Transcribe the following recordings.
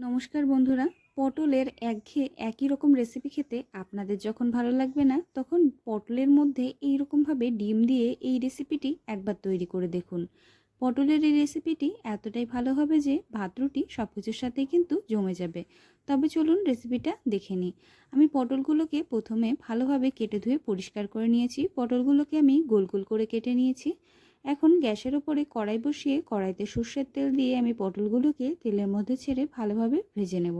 নমস্কার বন্ধুরা। পটলের একঘেয়ে একই রকম রেসিপি খেতে আপনাদের যখন ভালো লাগবে না, তখন পটলের মধ্যে এই রকমভাবে ডিম দিয়ে এই রেসিপিটি একবার তৈরি করে দেখুন। পটলের এই রেসিপিটি এতটাই ভালো হবে যে ভাত, রুটি সব কিছুর সাথেই কিন্তু জমে যাবে। তবে চলুন রেসিপিটা দেখে নিই। আমি পটলগুলোকে প্রথমে ভালোভাবে কেটে ধুয়ে পরিষ্কার করে নিয়েছি। পটলগুলোকে আমি গোল গোল করে কেটে নিয়েছি। এখন গ্যাসের ওপরে কড়াই বসিয়ে কড়াইতে সর্ষের তেল দিয়ে আমি পটলগুলোকে তেলের মধ্যে ছেড়ে ভালোভাবে ভেজে নেব।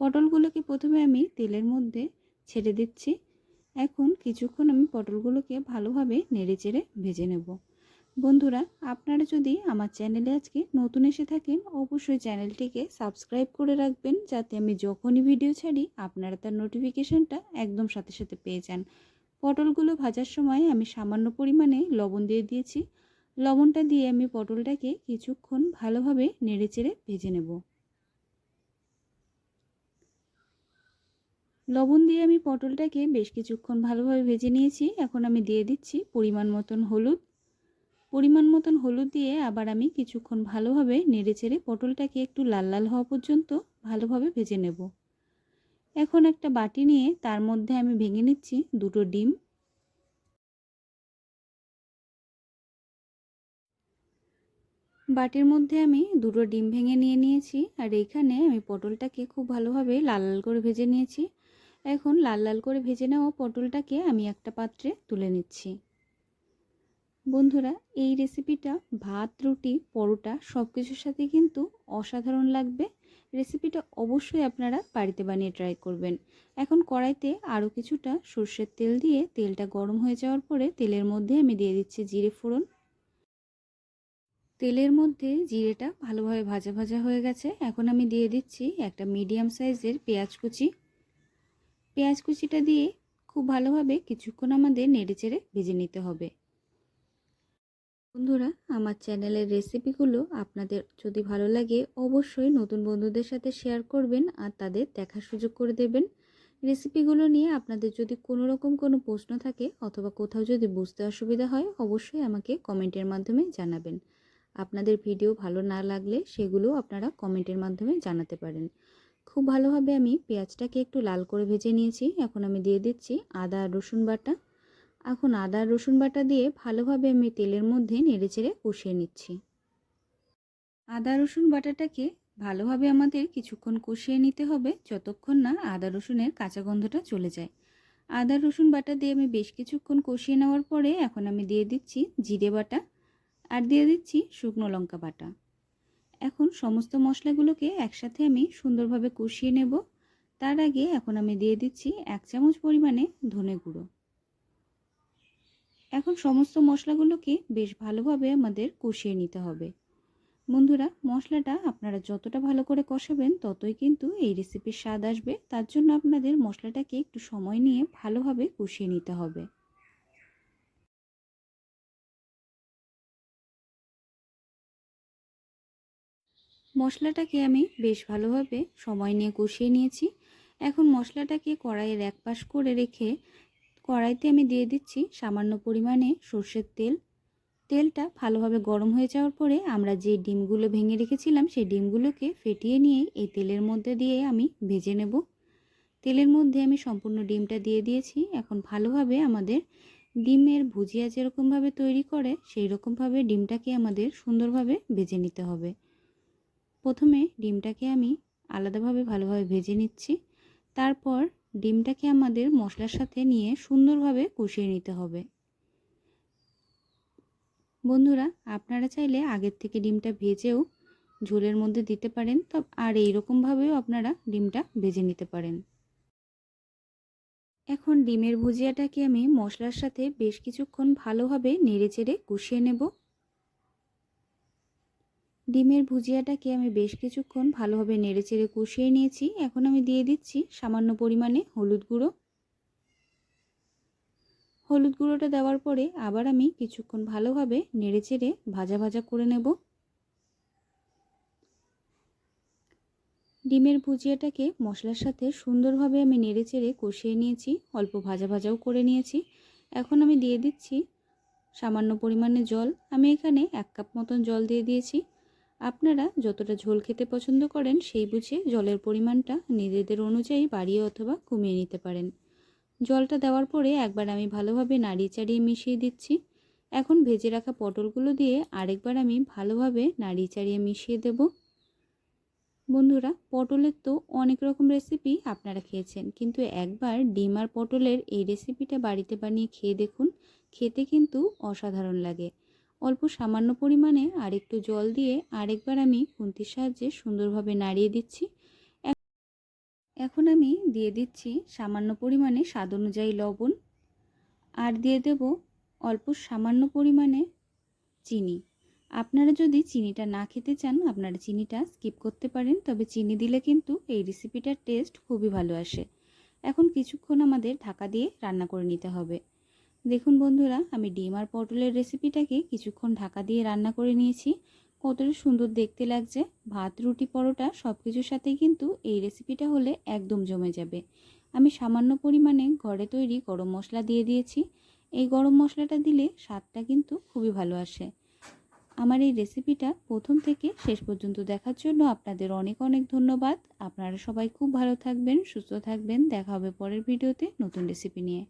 পটলগুলোকে প্রথমে আমি তেলের মধ্যে ছেড়ে দিচ্ছি। এখন কিছুক্ষণ আমি পটলগুলোকে ভালোভাবে নেড়ে চেড়ে ভেজে নেব। বন্ধুরা, আপনারা যদি আমার চ্যানেলে আজকে নতুন এসে থাকেন, অবশ্যই চ্যানেলটিকে সাবস্ক্রাইব করে রাখবেন, যাতে আমি যখনই ভিডিও ছাড়ি, আপনারা তার নোটিফিকেশনটা একদম সাথে সাথে পেয়ে যান। পটলগুলো ভাজার সময় আমি সামান্য পরিমাণে লবণ দিয়ে দিয়েছি। লবণটা দিয়ে আমি পটলটাকে কিছুক্ষণ ভালোভাবে নেড়েচেড়ে ভেজে নেব। লবণ দিয়ে আমি পটলটাকে বেশ কিছুক্ষণ ভালোভাবে ভেজে নিয়েছি। এখন আমি দিয়ে দিচ্ছি পরিমাণ মতন হলুদ। পরিমাণ মতন হলুদ দিয়ে আবার আমি কিছুক্ষণ ভালোভাবে নেড়েচেড়ে পটলটাকে একটু লাল লাল হওয়া পর্যন্ত ভালোভাবে ভেজে নেব। এখন একটা বাটি নিয়ে তার মধ্যে আমি ভেঙে নিচ্ছি দুটো ডিম। বাটির মধ্যে আমি দুটো ডিম ভেঙে নিয়ে নিয়েছি, আর এইখানে আমি পটলটাকে খুব ভালোভাবে লাল লাল করে ভেজে নিয়েছি। এখন লাল লাল করে ভেজে নেওয়া পটলটাকে আমি একটা পাত্রে তুলে নিচ্ছি। বন্ধুরা, এই রেসিপিটা ভাত, রুটি, পরোটা সব কিছুর সাথে কিন্তু অসাধারণ লাগবে। রেসিপিটা অবশ্যই আপনারা বাড়িতে বানিয়ে ট্রাই করবেন। এখন কড়াইতে আরও কিছুটা সর্ষের তেল দিয়ে তেলটা গরম হয়ে যাওয়ার পরে তেলের মধ্যে আমি দিয়ে দিচ্ছি জিরে ফোড়ন তেলের মধ্যে জিরেটা ভালোভাবে ভাজা ভাজা হয়ে গেছে। এখন আমি দিয়ে দিচ্ছি একটা মিডিয়াম সাইজের পেঁয়াজ কুচি। পেঁয়াজ কুচিটা দিয়ে খুব ভালোভাবে কিছুক্ষণ আমাদের নেড়েচেড়ে ভেজে নিতে হবে। বন্ধুরা, আমার চ্যানেলের রেসিপিগুলো আপনাদের যদি ভালো লাগে, অবশ্যই নতুন বন্ধুদের সাথে শেয়ার করবেন আর তাদের দেখার সুযোগ করে দেবেন। রেসিপিগুলো নিয়ে আপনাদের যদি কোনো রকম কোনো প্রশ্ন থাকে অথবা কোথাও যদি বুঝতে অসুবিধা হয়, অবশ্যই আমাকে কমেন্টের মাধ্যমে জানাবেন। আপনাদের ভিডিও ভালো না লাগলে সেগুলো আপনারা কমেন্টের মাধ্যমে জানাতে পারেন। খুব ভালোভাবে আমি পেঁয়াজটাকে একটু লাল করে ভেজে নিয়েছি। এখন আমি দিয়ে দিচ্ছি আদা রসুন বাটা। এখন আদা রসুন বাটা দিয়ে ভালোভাবে আমি তেলের মধ্যে নেড়েচেড়ে কষিয়ে নিচ্ছি। আদা রসুন বাটাটাকে ভালোভাবে আমাদের কিছুক্ষণ কষিয়ে নিতে হবে যতক্ষণ না আদা রসুনের কাঁচা গন্ধটা চলে যায়। আদা রসুন বাটা দিয়ে আমি বেশ কিছুক্ষণ কষিয়ে নেওয়ার পরে এখন আমি দিয়ে দিচ্ছি জিরে বাটা। আর দিয়ে দিচ্ছি শুকনো লঙ্কা বাটা। এখন সমস্ত মশলাগুলোকে একসাথে আমি সুন্দরভাবে কষিয়ে নেব। তার আগে এখন আমি দিয়ে দিচ্ছি এক চামচ পরিমাণে ধনে গুঁড়ো। এখন সমস্ত মশলাগুলোকে বেশ ভালোভাবে আমাদের কষিয়ে নিতে হবে। বন্ধুরা, মশলাটা আপনারা যতটা ভালো করে কষাবেন ততই কিন্তু এই রেসিপির স্বাদ আসবে। তার জন্য আপনাদের মশলাটাকে একটু সময় নিয়ে ভালোভাবে কষিয়ে নিতে হবে। মশলাটাকে আমি বেশ ভালোভাবে সময় নিয়ে কষিয়ে নিয়েছি। এখন মশলাটাকে কড়াইয়ের এক পাশ করে রেখে কড়াইতে আমি দিয়ে দিচ্ছি সামান্য পরিমাণে সর্ষের তেল। তেলটা ভালোভাবে গরম হয়ে যাওয়ার পরে আমরা যে ডিমগুলো ভেঙে রেখেছিলাম সেই ডিমগুলোকে ফেটিয়ে নিয়ে এই তেলের মধ্যে দিয়ে আমি ভেজে নেব। তেলের মধ্যে আমি সম্পূর্ণ ডিমটা দিয়ে দিয়েছি। এখন ভালোভাবে আমাদের ডিমের ভুজিয়া যেরকমভাবে তৈরি করে সেই রকমভাবে ডিমটাকে আমাদের সুন্দরভাবে ভেজে নিতে হবে। প্রথমে ডিমটাকে আমি আলাদাভাবে ভালোভাবে ভেজে নিচ্ছি। তারপর ডিমটাকে আমাদের মশলার সাথে নিয়ে সুন্দরভাবে কষিয়ে নিতে হবে। বন্ধুরা, আপনারা চাইলে আগের থেকে ডিমটা ভেজেও ঝোলের মধ্যে দিতে পারেন। তো আর এইরকমভাবেও আপনারা ডিমটা ভেজে নিতে পারেন। এখন ডিমের ভুজিয়াটাকে আমি মশলার সাথে বেশ কিছুক্ষণ ভালোভাবে নেড়েচেড়ে কষিয়ে নেব। ডিমের ভুজিয়াটাকে আমি বেশ কিছুক্ষণ ভালোভাবে নেড়েচেড়ে কষিয়ে নিয়েছি। এখন আমি দিয়ে দিচ্ছি সামান্য পরিমাণে হলুদ গুঁড়ো। হলুদ গুঁড়োটা দেওয়ার পরে আবার আমি কিছুক্ষণ ভালোভাবে নেড়েচেড়ে ভাজা ভাজা করে নেব। ডিমের ভুজিয়াটাকে মশলার সাথে সুন্দরভাবে আমি নেড়েচেড়ে কষিয়ে নিয়েছি, অল্প ভাজা ভাজাও করে নিয়েছি। এখন আমি দিয়ে দিচ্ছি সামান্য পরিমাণে জল। আমি এখানে এক কাপ মতন জল দিয়ে দিয়েছি। আপনারা যতটা ঝোল খেতে পছন্দ করেন সেই বুঝে জলের পরিমাণটা নিজেদের অনুযায়ী বাড়িয়ে অথবা কমিয়ে নিতে পারেন। জলটা দেওয়ার পরে একবার আমি ভালোভাবে নাড়িয়ে চাড়িয়ে মিশিয়ে দিচ্ছি। এখন ভেজে রাখা পটলগুলো দিয়ে আরেকবার আমি ভালোভাবে নাড়িয়ে চাড়িয়ে মিশিয়ে দেব। বন্ধুরা, পটলের তো অনেক রকম রেসিপি আপনারা খেয়েছেন, কিন্তু একবার ডিম আর পটলের এই রেসিপিটা বাড়িতে বানিয়ে খেয়ে দেখুন, খেতে কিন্তু অসাধারণ লাগে। অল্প সামান্য পরিমাণে আরেকটু জল দিয়ে আরেকবার আমি খুন্তির সাহায্যে সুন্দরভাবে নাড়িয়ে দিচ্ছি। এখন আমি দিয়ে দিচ্ছি সামান্য পরিমাণে স্বাদ অনুযায়ী লবণ। আর দিয়ে দেব অল্প সামান্য পরিমাণে চিনি। আপনারা যদি চিনিটা না খেতে চান, আপনারা চিনিটা স্কিপ করতে পারেন, তবে চিনি দিলে কিন্তু এই রেসিপিটার টেস্ট খুবই ভালো আসে। এখন কিছুক্ষণ আমাদের ঢাকা দিয়ে রান্না করে নিতে হবে। দেখুন বন্ধুরা, আমি ডিম আর পটলের রেসিপিটাকে কিছুক্ষণ ঢাকা দিয়ে রান্না করে নিয়েছি। কতটা সুন্দর দেখতে লাগছে। ভাত, রুটি, পরোটা সব কিছুর সাথেই কিন্তু এই রেসিপিটা হলে একদম জমে যাবে। আমি সামান্য পরিমাণে ঘরে তৈরি গরম মশলা দিয়ে দিয়েছি। এই গরম মশলাটা দিলে স্বাদটা কিন্তু খুবই ভালো আসে। আমার এই রেসিপিটা প্রথম থেকে শেষ পর্যন্ত দেখার জন্য আপনাদের অনেক অনেক ধন্যবাদ। আপনারা সবাই খুব ভালো থাকবেন, সুস্থ থাকবেন। দেখা হবে পরের ভিডিওতে নতুন রেসিপি নিয়ে।